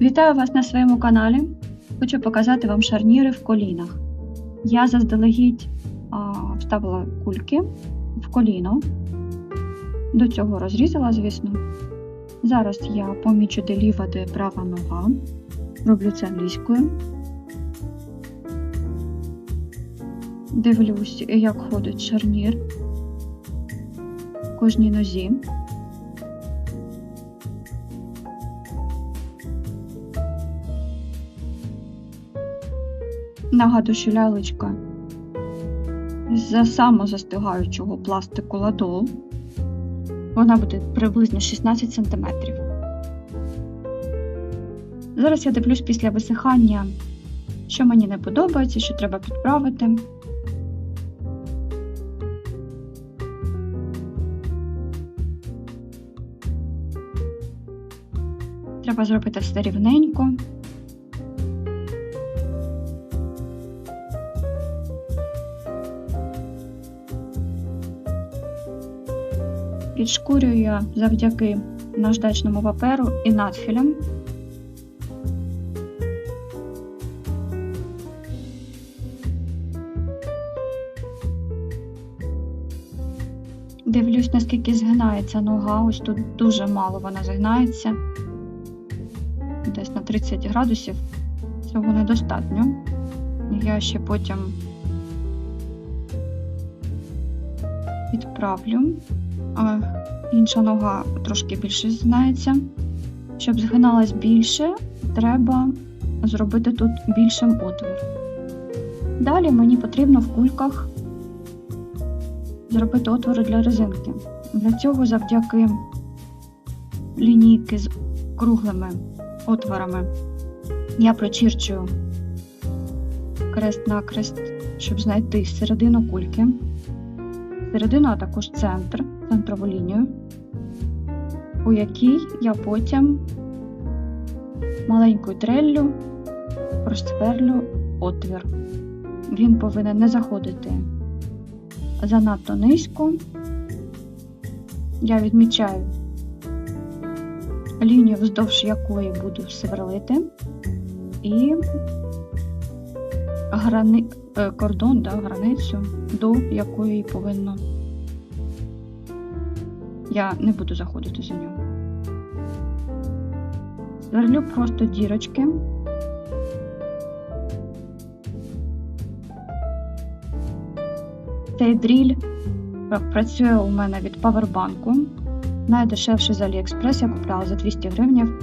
Вітаю вас на своєму каналі. Хочу показати вам шарніри в колінах. Я заздалегідь а, вставила кульки в коліно. До цього розрізала, звісно. Зараз я помічу, де ліва, де права нога. Роблю це англійською. Дивлюсь, як ходить шарнір в кожній нозі. Нагадую, що лялечка з самозастигаючого пластику ладол. Вона буде приблизно 16 см. Зараз я дивлюсь після висихання, що мені не подобається, що треба підправити. Треба зробити все рівненько. Підшкурюю я завдяки наждачному паперу і надфілям. Дивлюсь, наскільки згинається нога. Ось тут дуже мало вона згинається. Десь на 30 градусів. Цього недостатньо. Я ще потім підправлю. А інша нога трошки більше згинається. Щоб згиналась більше, треба зробити тут більшим отвір. Далі мені потрібно в кульках зробити отвори для резинки. Для цього завдяки лінійки з круглими отворами я прочірчую крест-накрест, щоб знайти середину кульки, середину, а також центр, центрову лінію, у якій я потім маленькою треллю розсверлю отвір. Він повинен не заходити занадто низько. Я відмічаю лінію, вздовж якої буду сверлити, і грани... е, кордон, да, границю, до якої повинно. Я не буду заходити за нього. Сверлю просто дірочки. Цей дріль працює у мене від павербанку. Найдешевший з Aliexpress я купляла за 200 гривень.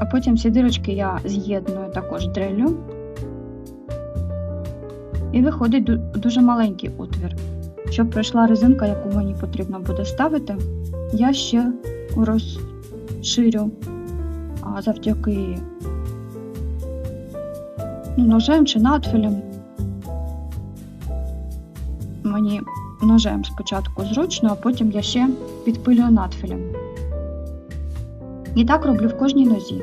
А потім ці дирочки я з'єдную також дрелю. І виходить дуже маленький отвір. Щоб пройшла резинка, яку мені потрібно буде ставити, я ще розширю а, завдяки ну, ножем чи надфілем. Мені ножем спочатку зручно, а потім я ще підпилюю надфілем. І так роблю в кожній нозі.